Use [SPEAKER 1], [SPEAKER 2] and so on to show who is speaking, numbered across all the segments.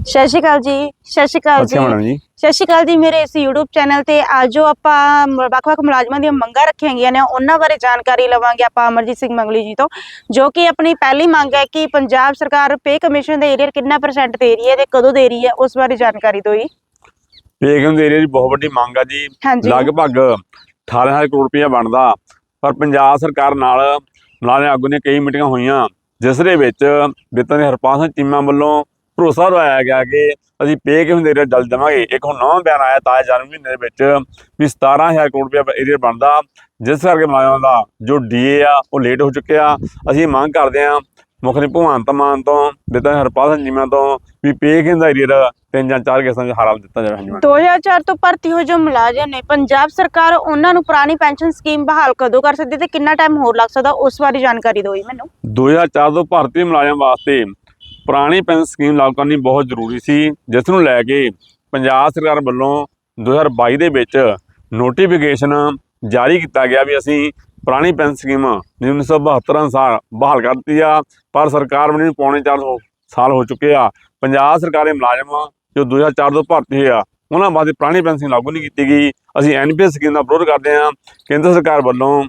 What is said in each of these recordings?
[SPEAKER 1] ਸਤਿ ਸ਼੍ਰੀ ਅਕਾਲ ਜੀ ਸਤਿ ਸ਼੍ਰੀ ਅਕਾਲ ਜੀ।
[SPEAKER 2] ਅੱਛਾ ਮੈਡਮ ਜੀ।
[SPEAKER 1] ਸਤਿ ਸ਼੍ਰੀ ਅਕਾਲ ਜੀ ਮੇਰੇ ਇਸ YouTube ਚੈਨਲ ਤੇ ਅੱਜ ਜੋ ਆਪਾਂ ਵੱਖ-ਵੱਖ ਮੁਲਾਜ਼ਮਾਂ ਦੀਆਂ ਮੰਗਾਂ ਰੱਖੀਆਂ ਗਈਆਂ ਨੇ ਉਹਨਾਂ ਬਾਰੇ ਜਾਣਕਾਰੀ ਲਵਾਂਗੇ ਆਪਾਂ ਅਮਰਜੀਤ ਸਿੰਘ ਮੰਗਲੀ ਜੀ ਤੋਂ ਜੋ ਕਿ ਆਪਣੀ ਪਹਿਲੀ ਮੰਗ ਹੈ ਕਿ ਪੰਜਾਬ ਸਰਕਾਰ ਪੇ ਕਮਿਸ਼ਨ ਦੇ ਏਰੀਆ ਕਿੰਨਾ ਪਰਸੈਂਟ ਦੇ ਰਹੀ ਹੈ ਤੇ ਕਦੋਂ ਦੇ ਰਹੀ ਹੈ ਉਸ ਬਾਰੇ ਜਾਣਕਾਰੀ ਦਿਓ ਜੀ।
[SPEAKER 2] ਬੇਗਮ ਦੇ ਏਰੀਆ ਦੀ ਬਹੁਤ ਵੱਡੀ ਮੰਗ ਆ ਜੀ। ਲਗਭਗ 18000 ਕਰੋੜ ਰੁਪਇਆ ਬਣਦਾ ਪਰ ਪੰਜਾਬ ਸਰਕਾਰ ਨਾਲ ਮੁਲਾਜ਼ਮ ਆਗੂ ਨੇ ਕਈ ਮੀਟਿੰਗਾਂ ਹੋਈਆਂ ਜਿਸ ਦੇ ਵਿੱਚ ਵਿੱਤਾਂ ਦੇ ਹਰਪਾਲ ਸਿੰਘ ਚੀਮਾ ਵੱਲੋਂ ਭਰੋਸਾ ਦਵਾਇਆ ਗਿਆ ਕਿ ਅਸੀਂ ਪੇ ਕਿਉਂ ਦੇ ਏਰੀਆ ਜਲਦ ਦੇਵਾਂਗੇ। ਇੱਕ ਹੁਣ ਨਵਾਂ ਬਿਆਨ ਆਇਆ ਤਾਜ਼ਾ ਜਨਵਰੀ ਮਹੀਨੇ ਦੇ ਵਿੱਚ ਵੀ 17000 ਕਰੋੜ ਰੁਪਇਆ ਏਰੀਆ ਬਣਦਾ। ਜਿਸ ਕਰਕੇ ਮੁਲਾਜ਼ਮਾਂ ਦਾ ਜੋ ਡੀਏ ਆ ਉਹ ਲੇਟ ਹੋ ਚੁੱਕਿਆ ਅਸੀਂ ਮੰਗ ਕਰਦੇ ਹਾਂ ਮੁੱਖ ਮੰਤਰੀ ਭਗਵੰਤ ਮਾਨ ਤੋਂ ਵਿੱਤਾਂ ਦੇ ਹਰਪਾਲ ਸਿੰਘ ਚੀਮਾ ਤੋਂ ਵੀ ਪੇ ਕਿਉਂ ਦਾ ਏਰੀਆ ਦਾ ਤਿੰਨ ਜਾਂ ਚਾਰ ਕਿਸਾਂ ਚ ਹਰਾਲ ਦਿੱਤਾ ਜਾਵੇ ਹਾਂਜੀ ਮੈਡਮ
[SPEAKER 1] 2004 ਤੋਂ ਭਰਤੀ ਹੋਏ ਜੋ ਮੁਲਾਜ਼ਮ ਨੇ ਪੰਜਾਬ ਸਰਕਾਰ ਉਹਨਾਂ ਨੂੰ ਪੁਰਾਣੀ ਪੈਨਸ਼ਨ ਸਕੀਮ ਬਹਾਲ ਕਦੋਂ ਕਰ ਸਕਦੀ ਹੈ ਤੇ ਕਿੰਨਾ ਟਾਈਮ ਹੋਰ ਲੱਗ ਸਕਦਾ? ਉਸ ਬਾਰੇ ਜਾਣਕਾਰੀ ਦਿਓ ਜੀ ਮੈਨੂੰ।
[SPEAKER 2] 2004 ਤੋਂ ਭਾਰਤੀ ਮੁਲਾਜ਼ਮ ਵਾਸਤੇ ਪੁਰਾਣੀ ਪੈਨਸ਼ਨ ਸਕੀਮ ਲਾਗੂ ਕਰਨੀ ਬਹੁਤ ਜ਼ਰੂਰੀ ਸੀ, ਜਿਸ ਨੂੰ ਲੈ ਕੇ ਪੰਜਾਬ ਸਰਕਾਰ ਵੱਲੋਂ 2022 ਦੇ ਵਿੱਚ ਨੋਟੀਫਿਕੇਸ਼ਨ ਜਾਰੀ ਕੀਤਾ ਗਿਆ ਵੀ ਅਸੀਂ ਪੁਰਾਣੀ ਪੈਨਸ਼ਨ ਸਕੀਮ ਜਿਹੜੀ 1972 ਅਨੁਸਾਰ ਬਹਾਲ ਕਰ ਦਿੱਤੀ ਆ, ਪਰ ਸਰਕਾਰ ਬਣੀ ਨੂੰ ਪੌਣੇ 4 ਸਾਲ ਹੋ ਚੁੱਕੇ ਆ। ਪੰਜਾਬ ਸਰਕਾਰੀ ਮੁਲਾਜ਼ਮ ਜੋ 2004 ਤੋਂ ਭਰਤੀ ਹੋਏ ਆ, ਉਹਨਾਂ ਵਾਸਤੇ ਪੁਰਾਣੀ ਪੈਨਸ਼ਨ ਲਾਗੂ ਨਹੀਂ ਕੀਤੀ ਗਈ। ਅਸੀਂ ਐਨਪੀਐਸ ਸਕੀਮ ਦਾ ਵਿਰੋਧ ਕਰਦੇ ਹਾਂ ਕੇਂਦਰ ਸਰਕਾਰ ਵੱਲੋਂ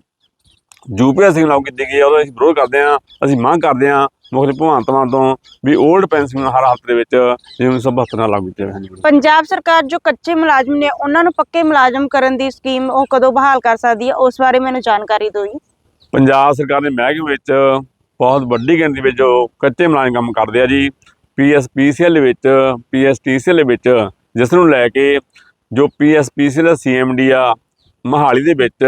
[SPEAKER 2] ਯੂਪੀਐਸ ਸਕੀਮ ਲਾਗੂ ਕੀਤੀ ਗਈ ਹੈ ਉਹਦਾ ਅਸੀਂ ਵਿਰੋਧ ਕਰਦੇ ਹਾਂ ਅਸੀਂ ਮੰਗ ਕਰਦੇ ਹਾਂ ਮੁੱਖ ਮੰਤਰੀ ਭਗਵੰਤ ਮਾਨ ਤੋਂ ਵੀ 올ਡ ਪੈਨਸ਼ਨ ਹਰ ਹਾਲਤ ਦੇ ਵਿੱਚ ਜਿਵੇਂ 1972 ਨਾਲ ਲਾਗੂ ਕੀਤੀ ਜਾਵੇ
[SPEAKER 1] ਪੰਜਾਬ ਸਰਕਾਰ ਜੋ ਕੱਚੇ ਮੁਲਾਜ਼ਮ ਨੇ ਉਹਨਾਂ ਨੂੰ ਪੱਕੇ ਮੁਲਾਜ਼ਮ ਕਰਨ ਦੀ ਸਕੀਮ ਉਹ ਕਦੋਂ ਬਹਾਲ ਕਰ ਸਕਦੀ ਹੈ? ਉਸ ਬਾਰੇ ਮੈਨੂੰ ਜਾਣਕਾਰੀ ਦਿਓ ਜੀ।
[SPEAKER 2] ਪੰਜਾਬ ਸਰਕਾਰ ਦੇ ਮਹਿਕਮੇ ਵਿੱਚ ਬਹੁਤ ਵੱਡੀ ਗਿਣਤੀ ਵਿੱਚ ਜੋ ਕੱਚੇ ਮੁਲਾਜ਼ਮ ਕੰਮ ਕਰਦੇ ਆ ਜੀ। ਪੀਐਸਪੀਸੀਐਲ ਵਿੱਚ ਪੀਐਸਟੀਸੀਐਲ ਵਿੱਚ ਜਿਸ ਨੂੰ ਲੈ ਕੇ ਜੋ ਪੀਐਸਪੀਸੀਐਲ ਸੀਐਮਡੀ ਆ ਮਹਾਲੀ ਦੇ ਵਿੱਚ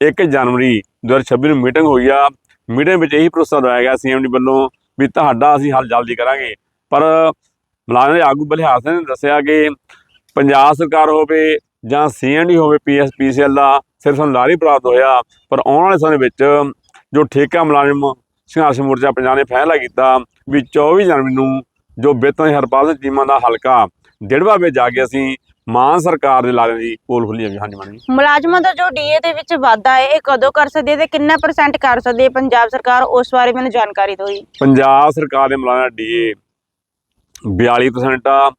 [SPEAKER 2] 1 ਜਨਵਰੀ 2026 ਨੂੰ ਮੀਟਿੰਗ ਹੋਈ ਆ। ਮੀਟਿੰਗ ਵਿੱਚ ਇਹੀ ਭਰੋਸਾ ਦਵਾਇਆ ਗਿਆ ਸੀਐਮਡੀ ਵੱਲੋਂ ਵੀ ਤੁਹਾਡਾ ਅਸੀਂ ਹੱਲ ਜਲਦੀ ਕਰਾਂਗੇ। ਪਰ ਮੁਲਾਜ਼ਮ ਦੇ ਆਗੂ ਬਲਿਹਾਰ ਸਿੰਘ ਨੇ ਦੱਸਿਆ ਕਿ ਪੰਜਾਬ ਸਰਕਾਰ ਹੋਵੇ ਜਾਂ ਸੀਐਨਡੀ ਹੋਵੇ ਪੀਐਸਪੀਸੀਐਲ ਦਾ ਸਿਰਫ ਸਾਨੂੰ ਲਾਰੀ ਪ੍ਰਾਪਤ ਹੋਇਆ। ਪਰ ਆਉਣ ਵਾਲੇ ਸਮੇਂ ਵਿੱਚ ਜੋ ਠੇਕਾ ਮੁਲਾਜ਼ਮ ਸੰਘਰਸ਼ ਮੋਰਚਾ ਪੰਜਾਬ ਨੇ ਫੈਸਲਾ ਕੀਤਾ ਵੀ 24 ਜਨਵਰੀ ਨੂੰ ਜੋ ਬੇਤਨ ਹਰਪਾਲ ਸਿੰਘ ਚੀਮਾ ਦਾ ਹਲਕਾ ਡਿੜਵਾ ਵਿੱਚ ਜਾ ਕੇ ਅਸੀਂ ਮਾਨ ਸਰਕਾਰ ਦੇ ਲਾਰੇ ਦੀ ਪੋਲ ਖੁੱਲੀ ਹੈ ਹਾਂਜੀ ਮੈਡਮ
[SPEAKER 1] ਮੁਲਾਜ਼ਮਾਂ ਦਾ ਜੋ ਡੀਏ ਦੇ ਵਿੱਚ ਵਾਧਾ ਹੈ ਇਹ ਕਦੋਂ ਕਰ ਸਕਦੀ ਹੈ ਤੇ ਕਿੰਨਾ ਪਰਸੈਂਟ ਕਰ ਸਕਦੀ ਹੈ? ਪੰਜਾਬ ਸਰਕਾਰ ਉਸ ਬਾਰੇ ਮੈਨੂੰ ਜਾਣਕਾਰੀ ਦਿਓ ਜੀ।
[SPEAKER 2] ਪੰਜਾਬ ਸਰਕਾਰ ਦੇ ਮੁਲਾਜ਼ਮਾਂ ਦਾ ਡੀਏ 42% ਆ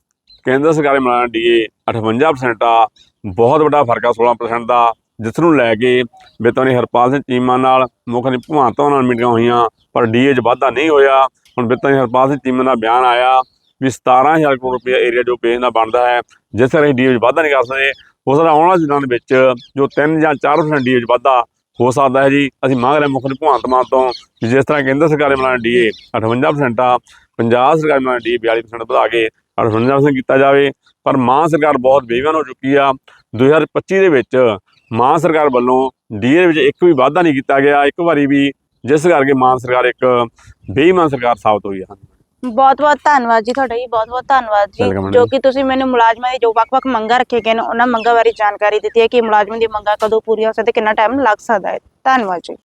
[SPEAKER 2] ਕੇਂਦਰ ਸਰਕਾਰ ਦੇ ਮੁਲਾਜ਼ਮਾਂ ਦਾ ਡੀਏ 58% ਆ ਬਹੁਤ ਵੱਡਾ ਫ਼ਰਕ ਆ 16% ਦਾ ਜਿਸ ਨੂੰ ਲੈ ਕੇ ਬੇਤਨੀ ਹਰਪਾਲ ਸਿੰਘ ਚੀਮਾ ਨਾਲ ਮੁੱਖ ਭਗਵੰਤ ਮਾਨ ਨਾਲ ਮੀਟਿੰਗਾਂ ਹੋਈਆਂ ਪਰ ਡੀਏ 'ਚ ਵਾਧਾ ਨਹੀਂ ਹੋਇਆ। ਹੁਣ ਬੇਤਨੀ ਹਰਪਾਲ ਸਿੰਘ ਚੀਮਾ ਦਾ ਬਿਆਨ ਆਇਆ ਵੀ 17000 ਕਰੋੜ ਰੁਪਏ ਏਰੀਆ ਜੋ ਪੇਜ ਦਾ ਬਣਦਾ ਹੈ, ਜਿਸ ਤਰ੍ਹਾਂ ਡੀਏ ਵਿੱਚ ਵਾਧਾ ਨਹੀਂ ਕਰ ਸਕਦੇ ਉਸ ਤਰ੍ਹਾਂ ਆਉਣ ਵਾਲੇ ਦਿਨਾਂ ਦੇ ਵਿੱਚ ਜੋ 3 ਜਾਂ 4% ਡੀਏ 'ਚ ਵਾਧਾ ਹੋ ਸਕਦਾ ਹੈ ਜੀ। ਅਸੀਂ ਮੰਗ ਰਹੇ ਮੁੱਖ ਭਗਵੰਤ ਮਾਨ ਤੋਂ ਜਿਸ ਤਰ੍ਹਾਂ ਕੇਂਦਰ ਸਰਕਾਰ ਦੇ ਮੁਲਾਜ਼ਮਾਂ ਡੀਏ 58% ਆ, ਪੰਜਾਬ ਸਰਕਾਰ ਦੇ ਮੁਲਾਜ਼ਮਾਂ ਡੀਏ 42% ਵਧਾ ਕੇ 58% ਕੀਤਾ ਜਾਵੇ। ਪਰ ਮਾਂ ਸਰਕਾਰ ਬਹੁਤ ਬੇਈਮਾਨ ਹੋ ਚੁੱਕੀ ਆ। 2025 ਦੇ ਵਿੱਚ ਮਾਨ ਸਰਕਾਰ ਵੱਲੋਂ ਡੀਏ ਦੇ ਵਿੱਚ ਇੱਕ ਵੀ ਵਾਧਾ ਨਹੀਂ ਕੀਤਾ ਗਿਆ। ਇੱਕ ਵਾਰੀ ਵੀ ਜਿਸ ਕਰਕੇ ਮਾਨ ਸਰਕਾਰ ਇੱਕ ਬੇਈਮਾਨ ਸਰਕਾਰ ਸਾਬਤ ਹੋਈ ਹੈ
[SPEAKER 1] ਬਹੁਤ ਬਹੁਤ ਧੰਨਵਾਦ ਜੀ ਤੁਹਾਡਾ ਜੀ ਬਹੁਤ ਬਹੁਤ ਧੰਨਵਾਦ ਜੀ
[SPEAKER 2] Welcome,
[SPEAKER 1] ਜੋ
[SPEAKER 2] madam.
[SPEAKER 1] ਕਿ ਤੁਸੀਂ ਮੈਨੂੰ ਮੁਲਾਜ਼ਮਾਂ ਦੀ ਜੋ ਵੱਖ-ਵੱਖ ਮੰਗਾਂ ਰੱਖੇ ਗਏ ਨੇ ਉਹਨਾਂ ਮੰਗਾਂ ਬਾਰੇ ਜਾਣਕਾਰੀ ਦਿੱਤੀ ਹੈ ਕਿ ਮੁਲਾਜ਼ਮਾਂ ਦੀ ਮੰਗਾਂ ਕਦੋਂ ਪੂਰੀਆਂ ਹੋ ਸਕਦੀਆਂ ਕਿੰਨਾ ਟਾਈਮ ਲੱਗ ਸਕਦਾ ਹੈ ਧੰਨਵਾਦ ਜੀ